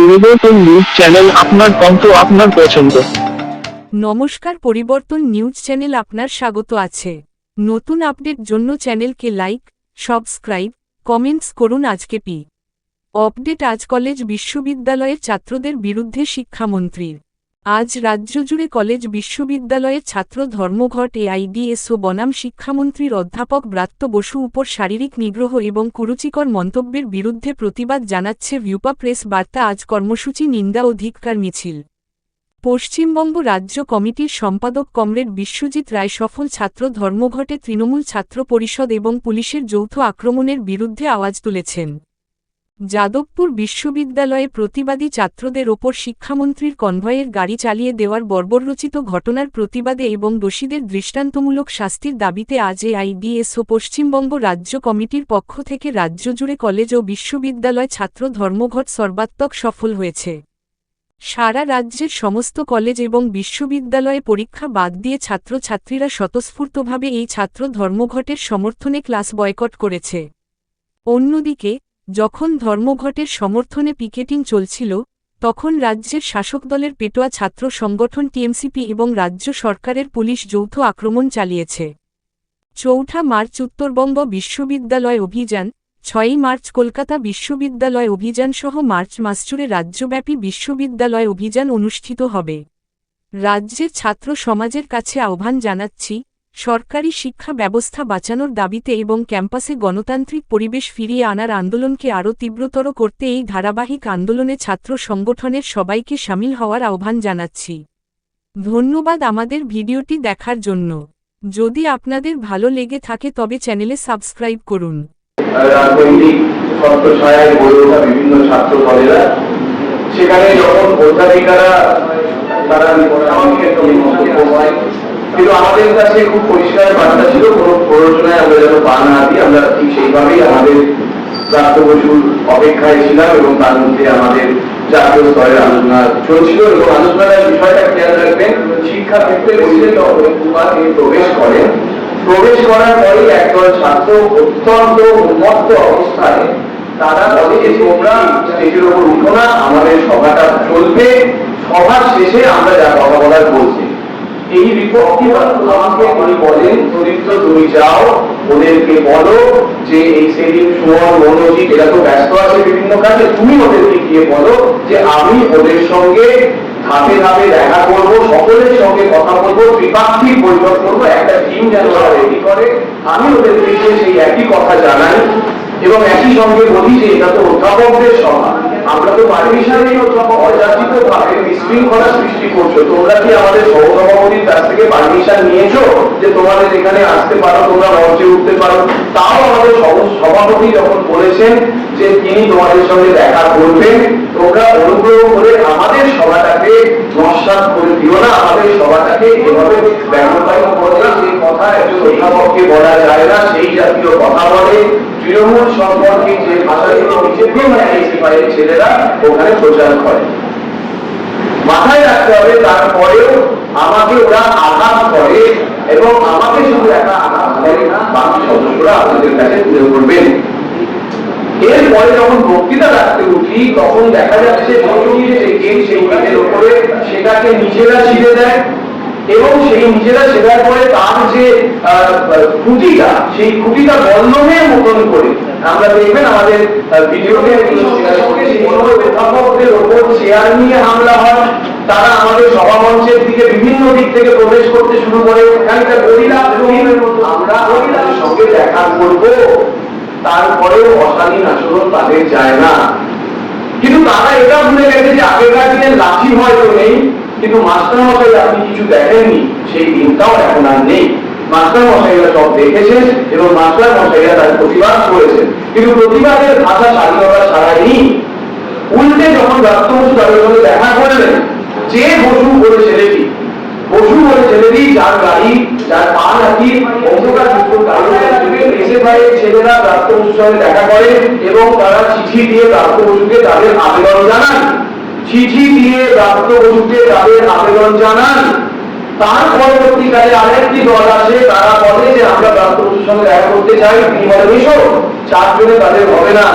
পরিবর্তন news channel আপনার কণ্ঠ আপনার পছন্দ। নমস্কার, পরিবর্তন নিউজ চ্যানেল আপনার স্বাগত আছে। নতুন আপডেট জন্য চ্যানেলকে লাইক সাবস্ক্রাইব কমেন্টস করুন আজকে পি। আপডেট আজ কলেজ বিশ্ববিদ্যালয়ের ছাত্রদের বিরুদ্ধে শিক্ষামন্ত্রীর। আজ রাজ্য জুড়ে কলেজ বিশ্ববিদ্যালয়ের ছাত্র ধর্মঘট এআইডিএস ও বনাম শিক্ষামন্ত্রীর অধ্যাপক ব্রাত্য বসু উপর শারীরিক নিগ্রহ এবং কুরুচিকর মন্তব্যের বিরুদ্ধে প্রতিবাদ জানাচ্ছে ভিউপা প্রেস বার্তা আজ কর্মসূচি নিন্দা ও ধিক্কার মিছিল। পশ্চিমবঙ্গ রাজ্য কমিটির সম্পাদক কমরেড বিশ্বজিৎ রায় সফল ছাত্র ধর্মঘটে তৃণমূল ছাত্র পরিষদ এবং পুলিশের যৌথ আক্রমণের বিরুদ্ধে আওয়াজ তুলেছেন। যাদবপুর বিশ্ববিদ্যালয়ে প্রতিবাদী ছাত্রদের ওপর শিক্ষামন্ত্রীর কনভয়ের গাড়ি চালিয়ে দেওয়ার বর্বররচিত ঘটনার প্রতিবাদে এবং দোষীদের দৃষ্টান্তমূলক শাস্তির দাবিতে আজ এআইডিএস ও পশ্চিমবঙ্গ রাজ্য কমিটির পক্ষ থেকে রাজ্য জুড়ে কলেজ ও বিশ্ববিদ্যালয় ছাত্র ধর্মঘট সর্বাত্মক সফল হয়েছে। সারা রাজ্যের সমস্ত কলেজ এবং বিশ্ববিদ্যালয়ে পরীক্ষা বাদ দিয়ে ছাত্রছাত্রীরা স্বতঃস্ফূর্তভাবে এই ছাত্র ধর্মঘটের সমর্থনে ক্লাস বয়কট করেছে। অন্যদিকে যখন ধর্মঘটের সমর্থনে পিকেটিং চলছিল, তখন রাজ্যের শাসক দলের পেটোয়া ছাত্র সংগঠন টিএমসিপি এবং রাজ্য সরকারের পুলিশ যৌথ আক্রমণ চালিয়েছে। চৌঠা মার্চ উত্তরবঙ্গ বিশ্ববিদ্যালয় অভিযান, ছয়ই মার্চ কলকাতা বিশ্ববিদ্যালয় অভিযান সহ মার্চ মাস জুড়ে রাজ্যব্যাপী বিশ্ববিদ্যালয় অভিযান অনুষ্ঠিত হবে। রাজ্যের ছাত্র সমাজের কাছে আহ্বান জানাচ্ছি সরকারি শিক্ষা ব্যবস্থা বাঁচানোর দাবিতে এবং ক্যাম্পাসে গণতান্ত্রিক পরিবেশ ফিরিয়ে আনার আন্দোলনকে আরও তীব্রতর করতে এই ধারাবাহিক আন্দোলনে ছাত্র সংগঠনের সবাইকে সামিল হওয়ার আহ্বান জানাচ্ছি। ধন্যবাদ আমাদের ভিডিওটি দেখার জন্য। যদি আপনাদের ভালো লেগে থাকে তবে চ্যানেলে সাবস্ক্রাইব করুন। সেখানে যখন অধ্যাপিকারা তারা কিন্তু আমাদের কাছে খুব পরিষ্কার বার্তা ছিল, কোনো প্ররোচনায় আমরা যেন পা না দিই, আমরা ঠিক সেইভাবেই আমাদের প্রাপ্ত বসুর অপেক্ষায় ছিলাম এবং তার মধ্যে আমাদের জাতীয় স্তরের আলোচনা চলছিল এবং আলোচনার বিষয়টা খেয়াল রাখবেন, শিক্ষা ক্ষেত্রে বলছিলেন যখন কুমার তিনি প্রবেশ করেন। প্রবেশ করার পরে একদল ছাত্র অত্যন্ত উন্মত্ত অবস্থায় তারা বলে যে, তোমরা স্টেজের উপর উঠো না, আমাদের সভাটা চলবে, সভার শেষে আমরা যা কথা বলার বলছি। এই উনি বলেন তুমি যাও ওদেরকে বলো যে এই সেদিন সুমন, মনোজিৎ, এরা তো ব্যস্ত আছে বিভিন্ন কাজে, তুমি ওদেরকে গিয়ে বলো যে আমি ওদের সঙ্গে ধাপে ধাপে দেখা করব, সকলের সঙ্গে কথা বলব, ত্রিপাক্ষিক বৈঠক করব, একটা টিম যেন ওরা রেডি করে। আমি ওদেরকে গিয়ে সেই একই কথা জানাই এবং একই সঙ্গে বলি যে এটা তো অধ্যাপকদের সভা। আমরা তো পারমিশনেই অযাচিত ভাবে বিশৃঙ্খলা সৃষ্টি করছ। তোমরা কি আমাদের সহসভাপতির কাছ থেকে পারমিশন নিয়েছো যে তোমাদের এখানে আসতে পারো, তোমরা মঞ্চে উঠতে পারো? তাও আমাদের সভাপতি যখন বলেছেন যে তিনি তোমাদের সঙ্গে দেখা করবেন, তোমরা অনুগ্রহ করে আমাদের সভাটাকে নস্বাত করে দিও না, আমাদের সভাটাকে এভাবে ব্যবহার যে অধ্যাপককে বলা যায় না, সেই জাতীয় কথা বলে। তৃণমূল সম্পর্কে যে বিজেপি মানে ছেলেরা ওখানে প্রচার করে। মাথায় রাখতে হবে, তারপরেও আমাকে ওরা আঘাত করে এবং আমাকে শুধু একা আঘাত করে না, বাকি আপনাদের কাছে তুলে করবেন এরপরে যখন বক্তৃতা রাখতে উঠি, তখন দেখা যাচ্ছে থেকে সেই কাজের উপরে সেটাকে নিজেরা ছিঁড়ে দেয়। এবং সেই নিজেরা ছেড়ার পরে তার যে খুঁটিটা, সেই খুঁটিটা বন্ধনের মতন করে। আমরা দেখবেন আমাদের ভিডিওতে অধ্যাপকদের ওপর চেয়ার নিয়ে হামলা হয়। তারা আমাদের সভামঞ্চের দিকে বিভিন্ন দিক থেকে প্রবেশ করতে শুরু করে। এখানকার গরিলা আমরা সঙ্গে দেখা করব। তারপরেও অশালীন তাদের যায় না। কিন্তু তারা এটা ভুলে গেছে যে আগেকার দিনে লাঠি হয়তো নেই। কিন্তু মাস্টার মশাই আপনি কিছু দেখেননি, সেই দিনটাও এখন আর নেই। মাস্টার মশাইরা সব দেখেছেন এবং মাস্টার মশাইরা তার প্রতিবাদ করেছেন। কিন্তু প্রতিবাদের ভাষা স্বাধীনতা ছাড়াই উল্টে যখন রাষ্ট্র বসু তাদের সঙ্গে দেখা করলেন, যে বসু বলে ছেলেটি, বসু বলে ছেলেটি, যার গাড়ি, যার পা কালো এসে ভাই ছেলেরা বসুর সঙ্গে দেখা করে এবং তারা চিঠি দিয়ে বসুকে তাদের আবেদন জানান চিঠি দিয়ে বসুকে তাদের আবেদন জানান। তার পরবর্তীকালে আরেকটি দল আছে তারা বলে যে আমরা বসুর সঙ্গে দেখা করতে চাই। তিনি বলেন, এসো চারজনে তাদের হবে না।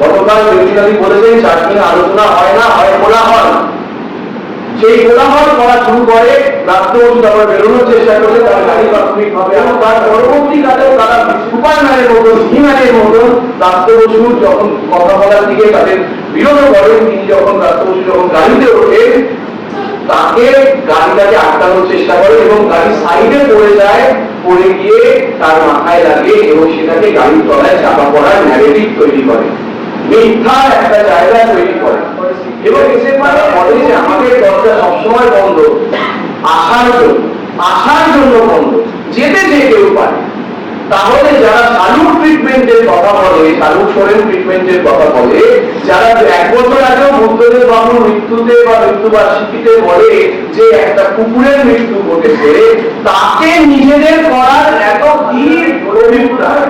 গতকাল জয়িতাদি বলেছেন চারদিন আলোচনা হয় না, হয় খোলা হয় সেই কোলাহল করা শুরু করে রাষ্ট্র ওষুধ আবার বেরোনোর চেষ্টা করলে তারা গাড়ি প্রাথমিক হবে এবং তার পরবর্তীকালেও তারা সুপারম্যানের মতন হিম্যানের মতন রাষ্ট্র যখন কথা বলার দিকে তাদের বিরোধ করেন তিনি যখন রাষ্ট্র ওষুধ যখন গাড়িতে ওঠেন তাকে গাড়িটাকে আটকানোর চেষ্টা করে এবং গাড়ি সাইডে পড়ে যায়, পড়ে গিয়ে তার মাথায় লাগে এবং সেটাকে গাড়ির তলায় চাপা পড়ার ন্যারেটিভ তৈরি করে। মিথ্যা একটা জায়গা তৈরি করে। এবং এসে তারা বলে যে, আমাদের দরজা সবসময় বন্ধ। আসার জন্য আসার জন্য বন্ধ। যেতে যে কেউ পারে। তাহলে যারা শালুক ট্রিটমেন্টের কথা বলে শালুক সোরেন ট্রিটমেন্টের কথা বলে, যারা এক বছর আগেও বুদ্ধদেব বাবুর মৃত্যুতে বা মৃত্যুবার্ষিকীতে বলে যে একটা কুকুরের মৃত্যু ঘটেছে, তাকে নিজেদের করার এত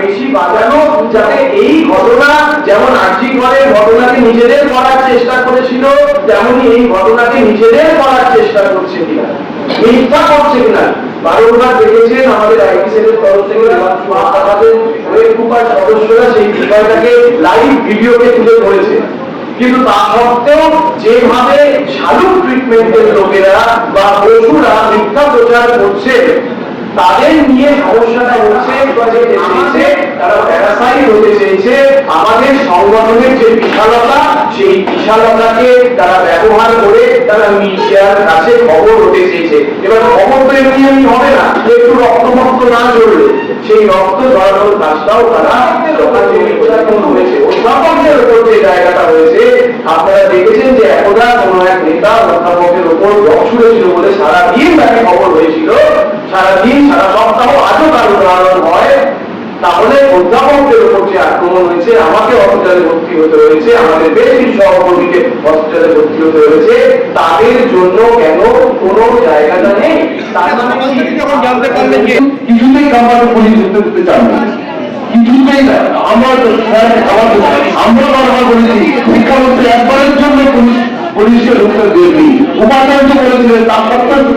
বেশি বাজানো, যাতে এই ঘটনা যেমন আর্জি ঘরের ঘটনাকে নিজেদের করার চেষ্টা করেছিল, তেমনি এই ঘটনাকে নিজেদের করার চেষ্টা করছে কিনা মিথ্যা করছে কিনা বারংবার দেখেছেন আমাদের আইটি সেলের তরফ থেকে আমাদের ওয়েব গ্রুপার সদস্যরা সেই বিষয়টাকে লাইভ ভিডিওতে তুলে ধরেছে। কিন্তু তা সত্ত্বেও যেভাবে শালুক ট্রিটমেন্টের লোকেরা বা পশুরা মিথ্যা প্রচার করছে তাদের নিয়ে সমস্যাটা হচ্ছে তারা প্যারাসাইট হতে চেয়েছে, আমাদের সংগঠনের যে বিশালতা, সেই বিশালতাকে তারা ব্যবহার করে তারা মিডিয়ার কাছে খবর হতে চেয়েছে। এবার খবর তো এমনি এমনি হবে না? একটু রক্তমক্ত না চললে সেই রক্ত জড়ানোর কাজটাও তারা হয়েছে উপর যে জায়গাটা হয়েছে আপনারা দেখেছেন যে একদা কোনো এক নেতা অধ্যাপকের উপর জব শুনেছিল বলে সারাদিন তাকে খবর হয়েছিল। সারাদিন সারা সপ্তাহ আজও কারও উদাহরণ হয় তাহলে অধ্যাপকদের উপর যে আক্রমণ হয়েছে আমাকে হসপিটালে ভর্তি হতে হয়েছে আমাদের বেশ কিছু সহকর্মীকে হসপিটালে ভর্তি হতে হয়েছে তাদের জন্য কেন কোনো জায়গাটা নেই? মানে কি? যখন জানতে পারলেন যে কিছুতেই কামাতে পুলিশ ধরতে দিতে চান না। কিছুতেই না। আমরা তো আমরা বারবার বলেছি শিক্ষামন্ত্রী একবারের জন্য পুলিশ পুলিশকে ঢুকতে দেননি উপাচার্য বলেছিলেন তার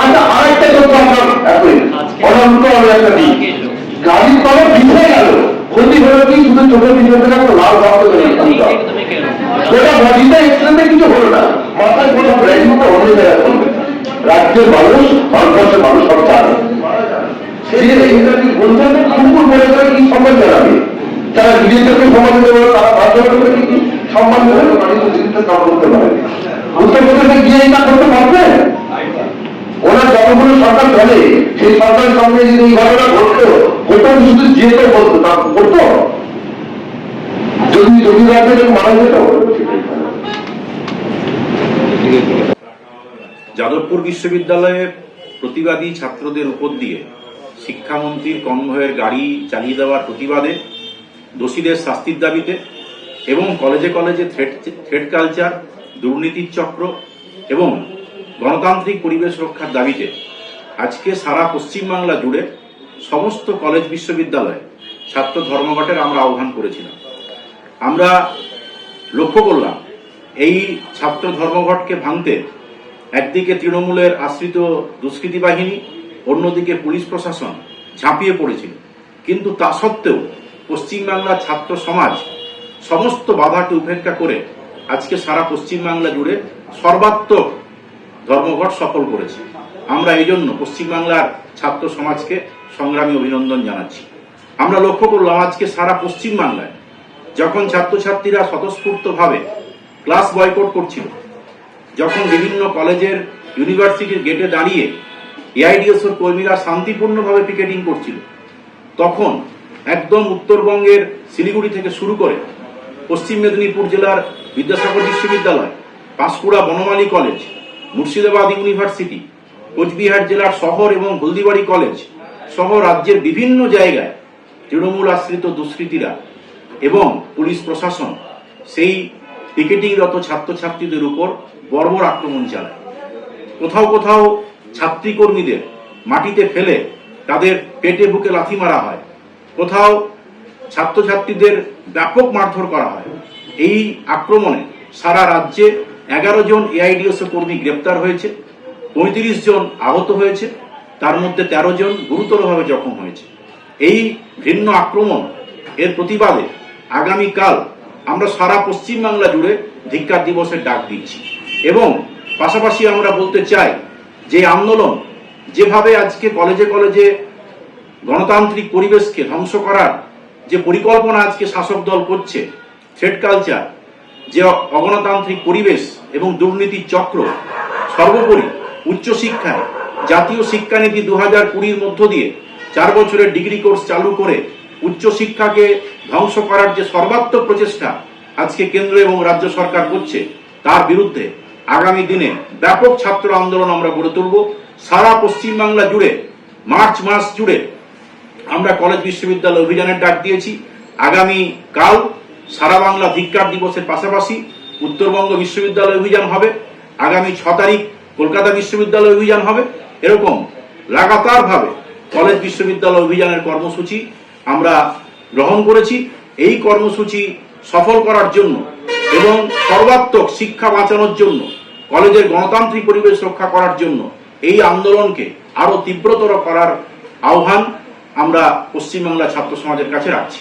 আচ্ছা আরেকটা কথা এখন অনন্ত আমি একটা দিই। গাড়ির তলে ভিজে গেল। ক্ষতি হলো কি? শুধু চোখের পিছনে থেকে একটা লাল রক্ত ওটা বডিতে এক্সিডেন্টে কিছু হলো না। মাথায় কোনো ব্রেন মতো অন্য জায়গায় রাজ্যের মানুষ ভারতবর্ষের মানুষ সব জানে। কুকুর কি সম্মান জানাবে? সম্মান দেবে তারা ভারতবর্ষকে কি সম্মান দেবে? মানুষ দিল্লিতে কাম করতে পারে। উত্তরপ্রদেশে গিয়ে এটা করতে পারবে? ওরা যতগুলো সরকার চলে, সেই সরকারের সঙ্গে যদি এই ঘটনা ঘটতো বলতো, তা করতো যদি রাজ্যে মারা যেত? যাদবপুর বিশ্ববিদ্যালয়ে প্রতিবাদী ছাত্রদের উপর দিয়ে শিক্ষামন্ত্রীর কনভয়ের গাড়ি চালিয়ে দেওয়ার প্রতিবাদে দোষীদের শাস্তির দাবিতে এবং কলেজে কলেজে থ্রেড থ্রেড কালচার দুর্নীতির চক্র এবং গণতান্ত্রিক পরিবেশ রক্ষার দাবিতে আজকে সারা পশ্চিমবাংলা জুড়ে সমস্ত কলেজ বিশ্ববিদ্যালয়ে ছাত্র ধর্মঘটের আমরা আহ্বান করেছিলাম। আমরা লক্ষ্য করলাম, এই ছাত্র ধর্মঘটকে ভাঙতে একদিকে তৃণমূলের আশ্রিত দুষ্কৃতী বাহিনী, অন্যদিকে পুলিশ প্রশাসন ঝাঁপিয়ে পড়েছিল। কিন্তু তা সত্ত্বেও পশ্চিমবাংলার ছাত্র সমাজ সমস্ত বাধাকে উপেক্ষা করে আজকে সারা পশ্চিমবাংলা জুড়ে সর্বাত্মক ধর্মঘট সফল করেছে। আমরা এই জন্য পশ্চিমবাংলার ছাত্র সমাজকে সংগ্রামী অভিনন্দন জানাচ্ছি। আমরা লক্ষ্য করলাম আজকে সারা পশ্চিমবাংলায় যখন ছাত্রছাত্রীরা স্বতঃস্ফূর্তভাবে ক্লাস বয়কট করছিল, যখন বিভিন্ন কলেজের ইউনিভার্সিটির গেটে দাঁড়িয়ে এআইডিএসওর কর্মীরা শান্তিপূর্ণভাবে পিকেটিং করছিল, তখন একদম উত্তরবঙ্গের শিলিগুড়ি থেকে শুরু করে পশ্চিম মেদিনীপুর জেলার বিদ্যাসাগর বিশ্ববিদ্যালয় পাঁশকুড়া বনমালী কলেজ মুর্শিদাবাদ ইউনিভার্সিটি, কোচবিহার জেলার শহর এবং হলদিবাড়ি কলেজ সহ রাজ্যের বিভিন্ন জায়গায় তৃণমূল আশ্রিত দুষ্কৃতীরা এবং পুলিশ প্রশাসন সেই পিকেটিংরত ছাত্রছাত্রীদের উপর বর্বর আক্রমণ চালায়। কোথাও কোথাও ছাত্রী কর্মীদের মাটিতে ফেলে তাদের পেটে বুকে লাথি মারা হয়। কোথাও ছাত্রছাত্রীদের ব্যাপক মারধর করা হয়। এই আক্রমণে সারা রাজ্যে এগারো জন এআইডিএসও কর্মী গ্রেপ্তার হয়েছে, পঁয়ত্রিশ জন আহত হয়েছে, তার মধ্যে তেরো জন গুরুতরভাবে জখম হয়েছে। এই ভিন্ন আক্রমণ, এর প্রতিবাদে আগামীকাল আমরা সারা পশ্চিমবাংলা জুড়ে ধিক্কার দিবসের ডাক দিচ্ছি। এবং পাশাপাশি আমরা বলতে চাই যে আন্দোলন যেভাবে আজকে কলেজে কলেজে গণতান্ত্রিক পরিবেশকে ধ্বংস করার যে পরিকল্পনা আজকে শাসক দল করছে থ্রেড কালচার যে অগণতান্ত্রিক পরিবেশ এবং দুর্নীতির চক্র সর্বোপরি উচ্চশিক্ষায় জাতীয় শিক্ষানীতি দু হাজার কুড়ির মধ্য দিয়ে চার বছরের ডিগ্রি কোর্স চালু করে উচ্চশিক্ষাকে ধ্বংস করার যে সর্বাত্মক প্রচেষ্টা আজকে কেন্দ্র এবং রাজ্য সরকার করছে, তার বিরুদ্ধে আগামী দিনে ব্যাপক ছাত্র আন্দোলন আমরা গড়ে তুলব। সারা পশ্চিমবাংলা জুড়ে, মার্চ মাস জুড়ে আমরা কলেজ বিশ্ববিদ্যালয় অভিযানের ডাক দিয়েছি। আগামী কাল সারা বাংলা ধিক্কার দিবসের পাশাপাশি উত্তরবঙ্গ বিশ্ববিদ্যালয় অভিযান হবে। আগামী ছ তারিখ কলকাতা বিশ্ববিদ্যালয় অভিযান হবে। এরকম লাগাতার ভাবে কলেজ বিশ্ববিদ্যালয় অভিযানের কর্মসূচি আমরা গ্রহণ করেছি। এই কর্মসূচি সফল করার জন্য এবং সর্বাত্মক শিক্ষা বাঁচানোর জন্য, কলেজের গণতান্ত্রিক পরিবেশ রক্ষা করার জন্য এই আন্দোলনকে আরও তীব্রতর করার আহ্বান আমরা পশ্চিমবাংলা ছাত্র সমাজের কাছে রাখছি।